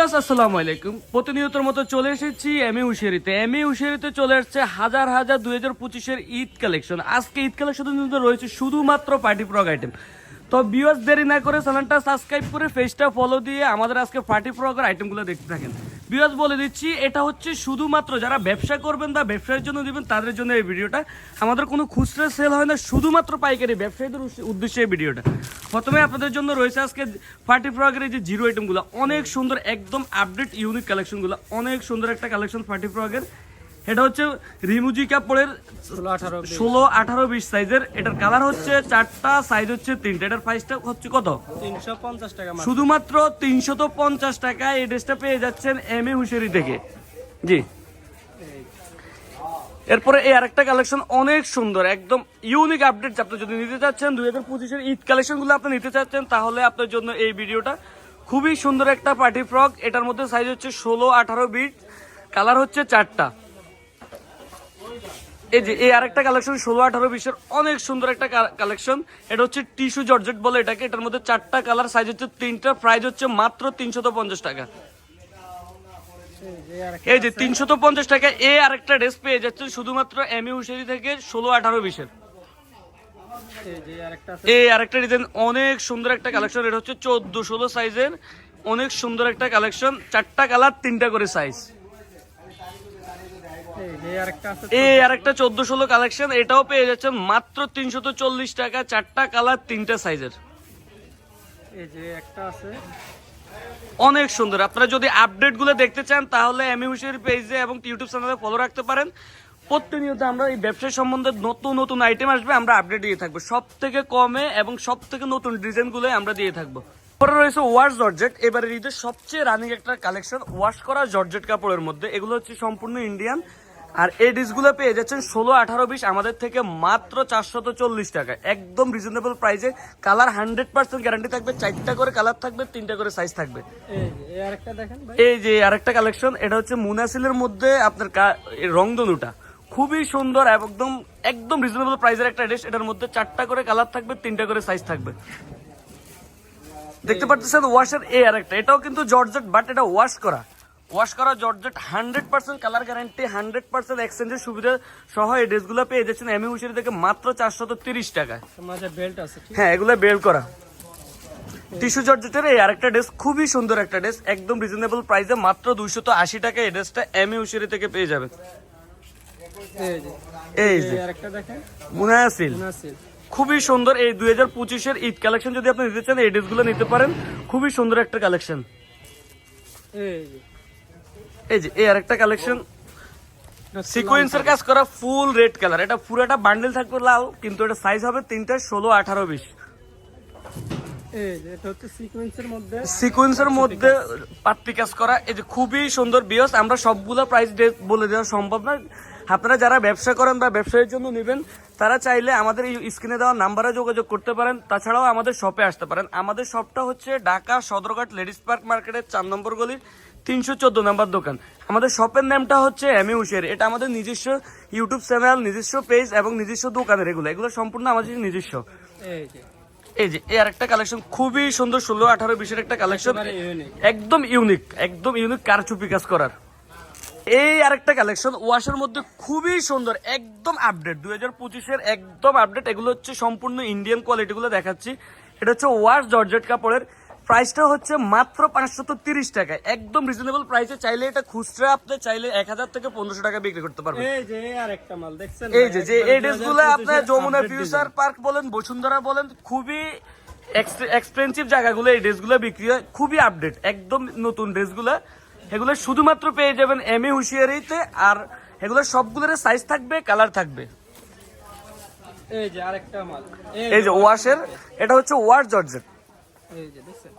বিয়াস আসসালামু আলাইকুম। প্রতিনিয়তর মতো চলে এসেছি এম এ উশিয়ারিতে এম উশিয়ারিতে চলে আসছে হাজার হাজার দুই হাজার পঁচিশের ঈদ কালেকশন। আজকে ঈদ কালেকশনের মধ্যে রয়েছে শুধুমাত্র পার্টি ফ্রক আইটেম তো বিয়াস দেরি না করে চ্যানেলটা সাবস্ক্রাইব করে পেজটা ফলো দিয়ে আমাদের আজকে পার্টি ফ্রকের আইটেমগুলো দেখতে থাকেন। বিয়াস বলে দিচ্ছি, এটা হচ্ছে শুধুমাত্র যারা ব্যবসা করবেন বা ব্যবসার জন্য দিবেন তাদের জন্য এই ভিডিওটা আমাদের কোনো খুচরা সেল হয় না, শুধুমাত্র পাইকারি ব্যবসায়ীদের উদ্দেশ্যে এই ভিডিওটা প্রথমে আপনাদের জন্য রয়েছে আজকে পার্টি ফ্রকের এই যে জিরো আইটেমগুলো অনেক সুন্দর, একদম আপডেট ইউনিক কালেকশনগুলো অনেক সুন্দর একটা কালেকশন পার্টি ফ্রকের এটা হচ্ছে রিমুজি কাপড়ের ষোলো আঠারো বিশ। সাইজের। এটার কালার হচ্ছে চারটা সাইজ হচ্ছে তিনটা। এটার প্রাইসটা হচ্ছে কত? তিনশো পঞ্চাশ টাকা মাত্র। শুধুমাত্র তিনশত পঞ্চাশ টাকায় এই ড্রেসটা পেয়ে যাচ্ছেন এম এ হুশেরি থেকে। জি। এরপরে এই আরেকটা কালেকশন অনেক সুন্দর একদম ইউনিক আপডেট আপনি যদি নিতে চাচ্ছেন দুই হাজার পঁচিশের ঈদ কালেকশনগুলো আপনি নিতে চাচ্ছেন তাহলে আপনার জন্য এই ভিডিওটা খুবই সুন্দর একটা পার্টি ফ্রক এটার মধ্যে সাইজ হচ্ছে ষোলো আঠারো বিট কালার হচ্ছে চারটা। এই যে, এই আরেকটা কালেকশন ষোলো, আঠারো, বিশের অনেক সুন্দর একটা কালেকশন এটা হচ্ছে টিস্যু জর্জেট বলে এটাকে। এটার মধ্যে চারটা কালার সাইজ হচ্ছে তিনটা প্রাইস হচ্ছে মাত্র তিনশত পঞ্চাশ টাকা। এই যে, তিনশত পঞ্চাশ টাকা এ আরেকটা ড্রেস পেয়ে যাচ্ছে শুধুমাত্র এম ইউ থেকে ষোলো, আঠারো, বিশের। এই আরেকটা ডিজাইন অনেক সুন্দর একটা কালেকশন এটা হচ্ছে চোদ্দ, ষোলো সাইজের অনেক সুন্দর একটা কালেকশন চারটা কালার, তিনটা করে সাইজ এই আরেকটা চোদ্দ ষোলো কালেকশন এটাও পেয়ে যাচ্ছেন মাত্র তিনশত চল্লিশ টাকা চারটা কালার তিনটা সাইজের এই যে একটা আছে। অনেক সুন্দর। আপনারা যদি আপডেটগুলো দেখতে চান তাহলে এমি হুসের পেজে এবং ইউটিউব চ্যানেলে ফলো রাখতে পারেন। প্রতিনিয়ত আমরা এই ব্যবসা সম্বন্ধে নতুন নতুন আইটেম আসবে আমরা আপডেট দিয়ে থাকব। সব থেকে কমে এবং সব থেকে নতুন ডিজাইনগুলো আমরা দিয়ে থাকব। পরে রয়েছে ওয়াশ জর্জেট। এবারে ঈদের সবচেয়ে রানিং একটা কালেকশন ওয়াশ করা জর্জেট কাপড়ের মধ্যে। এগুলো হচ্ছে সম্পূর্ণ ইন্ডিয়ান আর এই ডিসগুলো পেয়ে যাচ্ছেন ষোলো আঠারো বিশ আমাদের থেকে মাত্র চারশত চল্লিশ টাকা একদম রিজনেবল প্রাইসে কালার হান্ড্রেড পার্সেন্ট গ্যারান্টি থাকবে চারটা করে কালার থাকবে তিনটা করে সাইজ থাকবে। এই যে আরেকটা কালেকশন এটা হচ্ছে মুনাসিলের মধ্যে আপনার রংধনুটা খুবই সুন্দর একদম একদম রিজনেবল প্রাইসের একটা ড্রেস এটার মধ্যে চারটা করে কালার থাকবে তিনটা করে সাইজ থাকবে। দেখতে পাচ্ছেন ওয়াশের এই আরেকটা এটাও কিন্তু জর্জেট বাট এটা ওয়াশ করা। ওয়াশ করা georgette hundred percent colour guarantee hundred percent এক্সচেঞ্জের সুবিধা সহ এই ড্রেসগুলো পেয়ে যাচ্ছেন এমি উশির থেকে মাত্র চারশত তিরিশ টাকায়। বেল্ট আছে হ্যাঁ এগুলো বের করা। টিস্যু জর্জেটের এই আরেকটা ড্রেস খুবই সুন্দর একটা ড্রেস একদম রিজনেবল প্রাইসে মাত্র দুইশত আশি টাকা এই ড্রেসটা এম ইউসিরি থেকে পেয়ে যাবেন। এই যে। মুনাসিল খুবই সুন্দর এই দুই হাজার পঁচিশের ঈদ কালেকশন যদি আপনি নিতে চান এই ড্রেসগুলো নিতে পারেন। খুবই সুন্দর একটা কালেকশন এই এই যে এই আরেকটা কালেকশন সিকোয়েন্সের কাজ করা ফুল রেড কালার এটা পুরোটা বান্ডেল থাকবে লাল কিন্তু এটা সাইজ হবে তিনটা ষোলো আঠারো বিশ। এই এটা হচ্ছে সিকোয়েন্সের মধ্যে। সিকোয়েন্সের মধ্যে পাত্তি কাজ করা। এই যে খুবই সুন্দর বিয়স। আমরা সবগুলো প্রাইস বলে দেওয়া সম্ভব না আপনারা যারা ব্যবসা করেন বা ব্যবসায়ের জন্য নেবেন তারা চাইলে আমাদের এই স্ক্রিনে দেওয়া নাম্বারে যোগাযোগ করতে পারেন। তাছাড়াও আমাদের শপে আসতে পারেন। আমাদের শপটা হচ্ছে ঢাকা সদরঘাট লেডিস পার্ক মার্কেটের চার নম্বর গলির তিনশো চোদ্দ নম্বর দোকান। আমাদের শপের নামটা হচ্ছে এমি উশের এটা আমাদের নিজস্ব ইউটিউব চ্যানেল নিজস্ব পেজ এবং নিজস্ব দোকানের এগুলো। এগুলো সম্পূর্ণ আমাদের নিজস্ব। এই যে। এই আরেকটা কালেকশন খুবই সুন্দর ষোলো আঠারো বিশের একটা কালেকশন একদম ইউনিক একদম ইউনিক কারচুপি কাজ করার। এই আরেকটা কালেকশন ওয়াশের মধ্যে খুবই সুন্দর একদম আপডেট দুই হাজার পঁচিশের একদম আপডেট এগুলো হচ্ছে সম্পূর্ণ ইন্ডিয়ান কোয়ালিটি গুলো দেখাচ্ছি। এটা হচ্ছে ওয়াশ জর্জেট কাপড়ের প্রাইসটা হচ্ছে মাত্র পাঁচশত তিরিশ টাকায়। একদম রিজনেবল প্রাইসে চাইলে এটা খুচরা আপনি চাইলে এক হাজার থেকে পনেরোশো টাকা বিক্রি করতে পারবেন। এই যে এই আর একটা মাল দেখছেন? এই যে যে এই ড্রেসগুলো 2025 আপনার যমুনা ফিউচার পার্ক বলেন বসুন্ধরা বলেন খুবই এক্সপেন্সিভ জায়গাগুলো এই ড্রেসগুলো বিক্রি হয় খুবই আপডেট একদম নতুন ড্রেসগুলো এগুলো শুধুমাত্র পেয়ে যাবেন এম এ হুঁশিয়ারিতে আর এগুলো সবগুলোর সাইজ থাকবে কালার থাকবে। এই যে আরেকটা মাল। এই যে ওয়াশের এটা হচ্ছে ওয়াশ জর্জেট। যে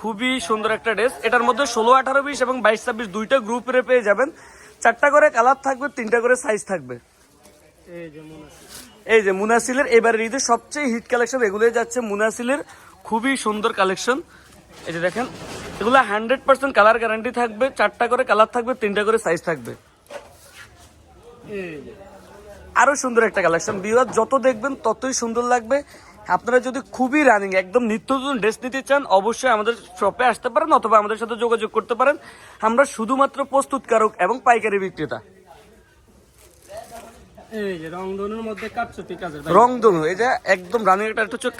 খুবই সুন্দর একটা ড্রেস। এটার মধ্যে ষোলো আঠারো বিশ এবং বাইশ ছাব্বিশ দুইটা গ্রুপে পেয়ে যাবেন। চারটা করে কালার থাকবে তিনটা করে সাইজ থাকবে। এই যে মনে মুনাসিলের এবারে ঈদের সবচেয়ে হিট কালেকশন এগুলোই যাচ্ছে মুনাসিলের। খুবই সুন্দর কালেকশন এই যে দেখেন এগুলো হান্ড্রেড পার্সেন্ট কালার গ্যারান্টি থাকবে। চারটা করে কালার থাকবে তিনটা করে সাইজ থাকবে। এই যে। আরও সুন্দর একটা কালেকশন বিওয়ার যত দেখবেন ততই সুন্দর লাগবে। আপনারা যদি খুবই রানিং একদম নিত্য নতুন ড্রেস নিতে চান অবশ্যই আমাদের শপে আসতে পারেন অথবা আমাদের সাথে যোগাযোগ করতে পারেন। আমরা শুধুমাত্র প্রস্তুতকারক এবং পাইকারি বিক্রেতা। যে একদম রানিং এটা হচ্ছে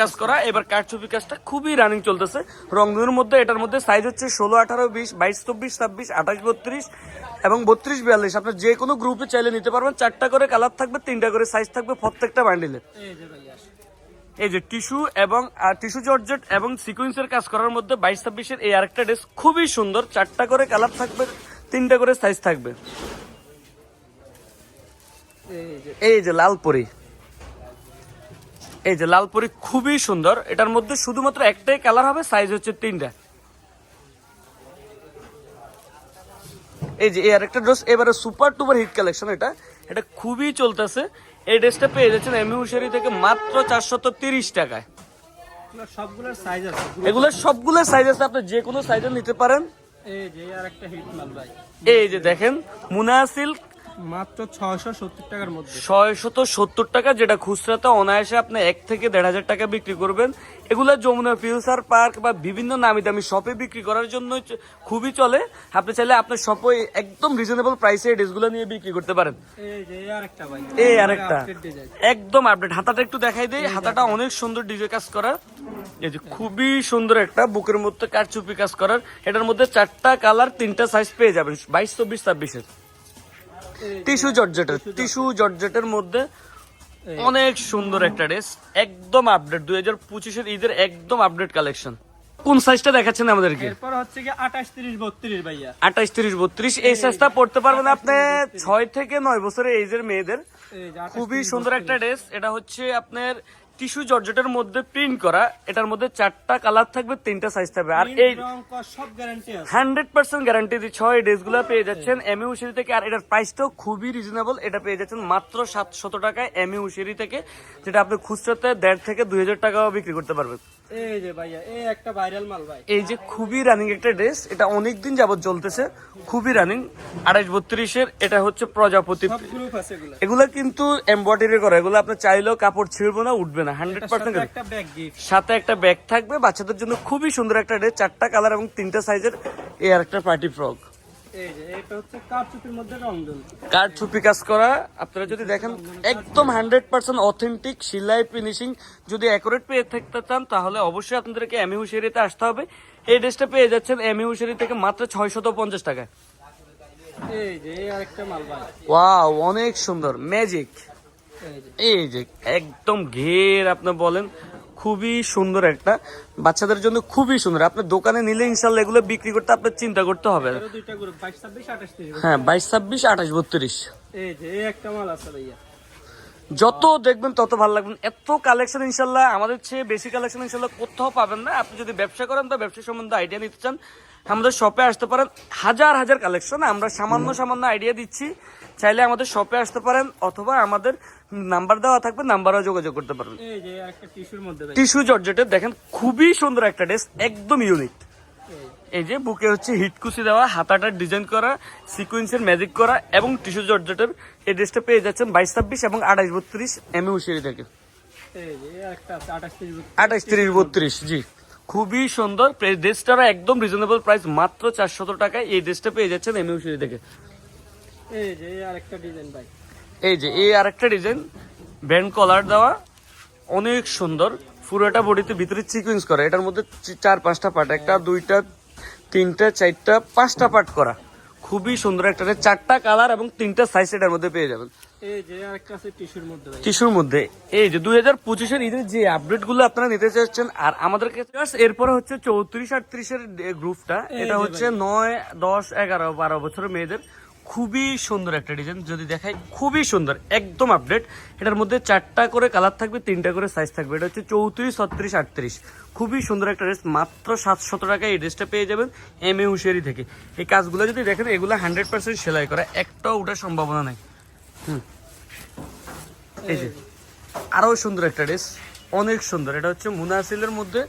কাজ করা। এবার কাজটা খুবই রানিং চলতেছে। মধ্যে এটার মধ্যে সাইজ হচ্ছে ষোলো আঠারো বিশ বাইশ চব্বিশ ছাব্বিশ আঠাশ বত্রিশ এবং বত্রিশ বিয়াল্লিশ। আপনার যে কোনো গ্রুপে চাইলে নিতে পারবেন। চারটা করে কালার থাকবে তিনটা করে সাইজ থাকবে প্রত্যেকটা বান্ডিলে এই যে টিস্যু এবং টিস্যু জর্জেট এবং সিকুয়েন্সের কাজ করার মধ্যে বাইশ ছাব্বিশের এই আরেকটা ড্রেস খুবই সুন্দর। চারটা করে কালার থাকবে, তিনটা করে সাইজ থাকবে। এই যে যে এই যে লালপরি খুবই সুন্দর। এটার মধ্যে শুধুমাত্র একটাই কালার হবে, সাইজ হচ্ছে তিনটা। এই যে এই আরেকটা ড্রেস, এবারে সুপার টুপার হিট কালেকশন এটা। এটা খুবই চলতেছে। এই ড্রেসটা পেয়ে যাচ্ছেন এমি হুশারি থেকে মাত্র চারশত তিরিশ টাকায়। এগুলো সাইজ আছে। এগুলো সবগুলো সাইজ আছে আপনি যে কোনো সাইজে নিতে পারেন। এই যে দেখেন মুনা সিল্ক মাত্র ছয়শো সত্তর টাকার মধ্যে। ছয়শত সত্তর টাকা যেটা খুচরাতে অনায়াসে আপনি এক থেকে দেড় হাজার টাকা বিক্রি করবেন। এগুলো যমুনা ফিউচার পার্ক বা বিভিন্ন নামি দামি শপে বিক্রি করার জন্য খুবই চলে। আপনি চাইলে আপনার শপে একদম রিজনেবল প্রাইসে এই ড্রেসগুলো নিয়ে বিক্রি করতে পারেন। এই আরেকটা একদম আপডেট হাতাটা একটু দেখাই দেই। হাতাটা অনেক সুন্দর ডিজে কাজ করা। এই যে খুবই সুন্দর একটা বুকের মধ্যে কারচুপি কাজ করার। এটার মধ্যে চারটা কালার তিনটা সাইজ পেয়ে যাবেন। বাইশ চব্বিশ ছাব্বিশের। টিস্যু জর্জেটের টিস্যু জর্জেটের মধ্যে অনেক সুন্দর একটা ড্রেস একদম আপডেট দুই হাজার পঁচিশের ঈদের একদম আপডেট কালেকশন কোন সাইজটা দেখাচ্ছেন আমাদেরকে? এরপর হচ্ছে কি আঠাশ তিরিশ বত্রিশ ভাইয়া। এই সাইজটা পড়তে পারবেন আপনি ছয় থেকে নয় বছরের এইজের মেয়েদের। এই যে 28, খুবই সুন্দর একটা ড্রেস এটা হচ্ছে আপনার টিস্যু জর্জেটের মধ্যে প্রিন্ট করা। এটার মধ্যে চারটা কালার থাকবে তিনটা সাইজ থাকবে। আর এই হান্ড্রেড পার্সেন্ট গ্যারান্টি দিচ্ছ। এই ড্রেসগুলো পেয়ে যাচ্ছেন এমএ উশিরি থেকে। আর এটার প্রাইসটাও খুবই রিজনেবল এটা পেয়ে যাচ্ছেন মাত্র সাতশত টাকায় এম এ উশিরি থেকে যেটা আপনি খুচরাতে দেড় থেকে দুই হাজার টাকাও বিক্রি করতে পারবেন। এই যে ভাইয়া এই একটা ভাইরাল মাল ভাই। এই যে খুবই রানিং একটা ড্রেস এটা অনেক দিন যাবত চলতেছে খুবই রানিং আড়াইশ বত্রিশের এটা হচ্ছে প্রজাপতি। এগুলো। কিন্তু এমব্রয়ডারি করা এগুলো আপনি চাইলেও কাপড় ছিঁড়বো না উঠবে না হান্ড্রেড পার্সেন্ট সাথে একটা ব্যাগ থাকবে বাচ্চাদের জন্য খুবই সুন্দর একটা ড্রেস চারটা কালার এবং তিনটা সাইজের এই আর একটা পার্টি ফ্রক এই যে এটা হচ্ছে কারচুপির মধ্যে রংধনু কার ছুপি কাজ করা আপনারা যদি দেখেন একদম হান্ড্রেড পার্সেন্ট অথেন্টিক সিলাই ফিনিশিং যদি অ্যাকুরেট পেয়ে থাকতে চান তাহলে অবশ্যই আপনাদেরকে এমি হুশিয়ারিতে আসতে হবে। এই ড্রেসটা পেয়ে যাচ্ছেন এমি হুশিয়ারি থেকে মাত্র ছয়শত পঞ্চাশ টাকা এই যে আরেকটা মাল ভাই। ওয়াও অনেক সুন্দর ম্যাজিক এই যে একদম ঘের আপনি বলেন। খুবই সুন্দর একটা। বাচ্চাদের জন্য খুবই সুন্দর। আপনার দোকানে নিলে ইনশাল্লাহ এগুলো বিক্রি করতে আপনার চিন্তা করতে হবে। হ্যাঁ বাইশ ছাব্বিশ আঠাশ বত্রিশ। এই একটা মাল আছে ভাইয়া। যত দেখবেন তত ভালো লাগবেন এত কালেকশন ইনশাল্লাহ আমাদের চেয়ে বেশি কালেকশন ইনশাল্লাহ কোথাও পাবেন না। আপনি যদি ব্যবসা করেন তো ব্যবসা সম্বন্ধে আইডিয়া নিতে চান আমাদের শপে আসতে পারেন। হাজার হাজার কালেকশন আমরা সামান্য সামান্য আইডিয়া দিচ্ছি। চাইলে আমাদের শপে আসতে পারেন অথবা আমাদের নাম্বার দেওয়া থাকবে নাম্বারও যোগাযোগ করতে পারেন মধ্যে টিস্যু জর্জেটের দেখেন খুবই সুন্দর একটা ড্রেস একদম ইউনিক এই। যে বুকে হচ্ছে হিটকুচি দেওয়া হাতাটার ডিজাইন করা সিকুয়েন্সের ম্যাজিক করা এবং টিস্যু জর্জেটের এই ড্রেসটা পেয়ে যাচ্ছেন বাইশ ছাব্বিশ এবং আঠাইশ বত্রিশ এম থেকে। এই একটা আছে আঠাশ তিরিশ বত্রিশ জি। খুবই সুন্দর। ড্রেসটার একদম রিজনেবল প্রাইস মাত্র চারশত টাকায় এই ড্রেসটা পেয়ে যাচ্ছেন এম ইউসিরি থেকে এই যে এই আরেকটা ডিজাইন ভাই। এই যে এই আরেকটা ডিজাইন ব্যান্ড কলার দেওয়া অনেক সুন্দর। পুরোটা বডিতে ভিতরে চিকুইন্স করা এটার মধ্যে চার পাঁচটা পার্ট একটা দুইটা তিনটা চারটা পাঁচটা পার্ট করা। খুবই সুন্দর একটা চারটা কালার এবং তিনটা সাইজ এটার মধ্যে পেয়ে যাবেন। মধ্যে টিস্যুর মধ্যে। এই যে দুই হাজার পঁচিশের ঈদের যে আপডেটগুলো আপনারা নিতে চাচ্ছেন আর আমাদের কাছে এরপরে হচ্ছে চৌত্রিশ আটত্রিশের গ্রুপটা এটা হচ্ছে নয় দশ এগারো বারো বছরের মেয়েদের খুবই সুন্দর একটা ডিজাইন। যদি দেখাই, খুবই সুন্দর, একদম আপডেট এটার মধ্যে চারটা করে কালার থাকবে, তিনটা করে সাইজ থাকবে। এটা হচ্ছে চৌত্রিশ, ছত্রিশ, আটত্রিশ। খুবই সুন্দর একটা ড্রেস মাত্র সাতশত টাকায় এই ড্রেসটা পেয়ে যাবেন এম এ হুশিয়ারি থেকে। এই কাজগুলো যদি দেখেন, এগুলো হান্ড্রেড পার্সেন্ট সেলাই করা। একটাও ওঠার সম্ভাবনা নেই। এই যে, আরও সুন্দর একটা ড্রেস অনেক সুন্দর। এটা হচ্ছে মুনাসিলের মধ্যে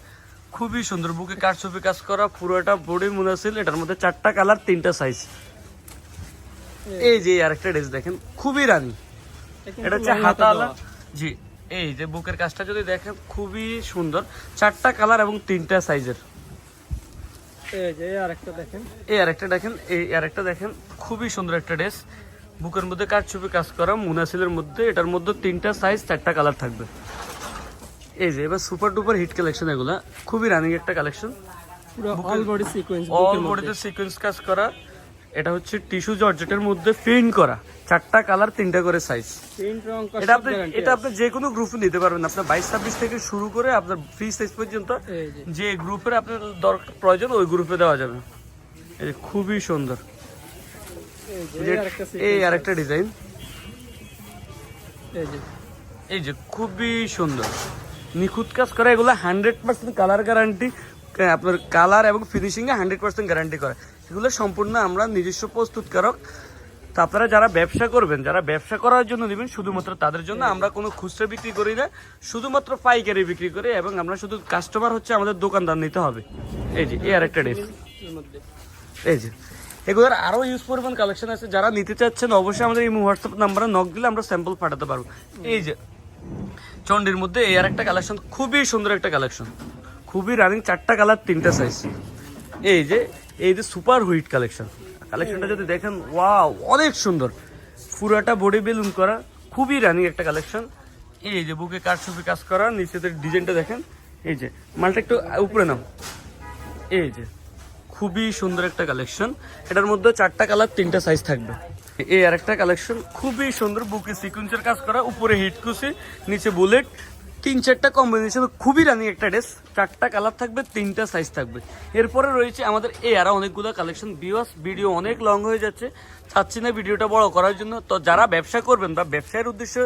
খুবই সুন্দর। বুকে কারচুপি কাজ করা, পুরোটা বডি মুনাসিল। এটার মধ্যে চারটা কালার তিনটা সাইজ এই যে আরেকটা ড্রেস দেখেন খুবই রানি এটা হচ্ছে হাতাওয়ালা জি এই যে বুকের কাজটা যদি দেখেন খুবই সুন্দর। চারটা কালার এবং তিনটা সাইজের এই যে দেখেন। এই আরেকটা দেখেন এই আরেকটা দেখেন খুবই সুন্দর একটা ড্রেস বুকের মধ্যে কাজ ছবি কাজ করা মুনাসিলের মধ্যে এটার মধ্যে তিনটা সাইজ চারটা কালার থাকবে। এই যে এবার সুপার ডুপার হিট কালেকশন এগুলা খুবই রানিং একটা collection all body sequence all বডিতে সিকোয়েন্স কাজ করা। এটা হচ্ছে টিস্যু জর্জেটের মধ্যে প্রিন্ট করা। চারটা কালার তিনটা করে সাইজ এটা আপনি এটা আপনি যে কোনো গ্রুপে নিতে পারবেন। আপনার বাইশ ছাব্বিশ থেকে শুরু করে আপনার ফ্রি সাইজ পর্যন্ত যে। গ্রুপের আপনার দরকার প্রয়োজন ওই গ্রুপে দেওয়া যাবে। এই যে খুবই সুন্দর। এই আরেকটা ডিজাইন এই যে। এই যে খুবই সুন্দর। নিখুঁত কাজ করা এগুলো হান্ড্রেড পার্সেন্ট কালার গ্যারান্টি আপনার কালার এবং ফিনিশিংয়ে হান্ড্রেড পার্সেন্ট গ্যারান্টি করে। এগুলো সম্পূর্ণ আমরা নিজস্ব প্রস্তুতকারক। তো আপনারা যারা ব্যবসা করবেন যারা ব্যবসা করার জন্য নেবেন শুধুমাত্র তাদের জন্য আমরা কোনো খুচরা বিক্রি করি না শুধুমাত্র পাইকারি বিক্রি করি এবং আমরা শুধু কাস্টমার হচ্ছে আমাদের দোকানদার নিতে হবে। এই যে এই আরেকটা ড্রেস এই যে এগুলোর আরও ইউজ পরিমাণ কালেকশন আছে। যারা নিতে চাচ্ছেন অবশ্যই আমাদের এই হোয়াটসঅ্যাপ নাম্বারে নক দিলে আমরা স্যাম্পল পাঠাতে পারব। এই যে চন্ডির মধ্যে এই আর একটা কালেকশন খুবই সুন্দর একটা কালেকশন খুবই রানিং চারটা কালার তিনটা সাইজ এই যে এই যে সুপার হুইট কালেকশন কালেকশনটা যদি দেখেন ওয়াও অনেক সুন্দর। পুরাটা বডি বেলুন করা, খুবই রানিং একটা কালেকশন এই যে বুকে ছবি কাজ করা, নিচেদের ডিজাইনটা দেখেন। এই যে, মালটা একটু উপরে নাম এই যে, খুবই সুন্দর একটা কালেকশন এটার মধ্যে চারটা কালার তিনটা সাইজ থাকবে। এই আর একটা কালেকশন খুবই সুন্দর, বুকে সিকুয়েন্সের কাজ করা, উপরে হিট কুসি নিচে বুলেট তিন চারটা কম্বিনেশন খুবই রানিং একটা ড্রেস চারটা কালার থাকবে, তিনটা সাইজ থাকবে। এরপরে রয়েছে আমাদের এ আরও অনেকগুলো কালেকশন বিওয়াস ভিডিও অনেক লং হয়ে যাচ্ছে। চাচ্ছি না ভিডিওটা বড় করার জন্য। তো যারা ব্যবসা করবেন বা ব্যবসায়ের উদ্দেশ্যে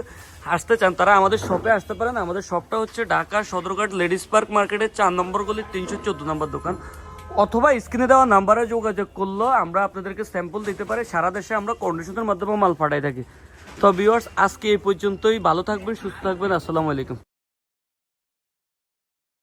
আসতে চান, তারা আমাদের শপে আসতে পারেন। আমাদের শপটা হচ্ছে ঢাকা সদরঘাট লেডিস পার্ক মার্কেটের চার নম্বর গলির তিনশো চোদ্দ নম্বর দোকান। অথবা স্ক্রিনে দেওয়া নাম্বারে যোগাযোগ করলেও আমরা আপনাদেরকে স্যাম্পল দিতে পারি। সারা দেশে আমরা কন্ডিশনের মাধ্যমে মাল পাঠাই থাকি। তো ভিউয়ার্স আজকে এই পর্যন্তই। ভালো থাকবেন, সুস্থ থাকবেন। আসসালামু আলাইকুম।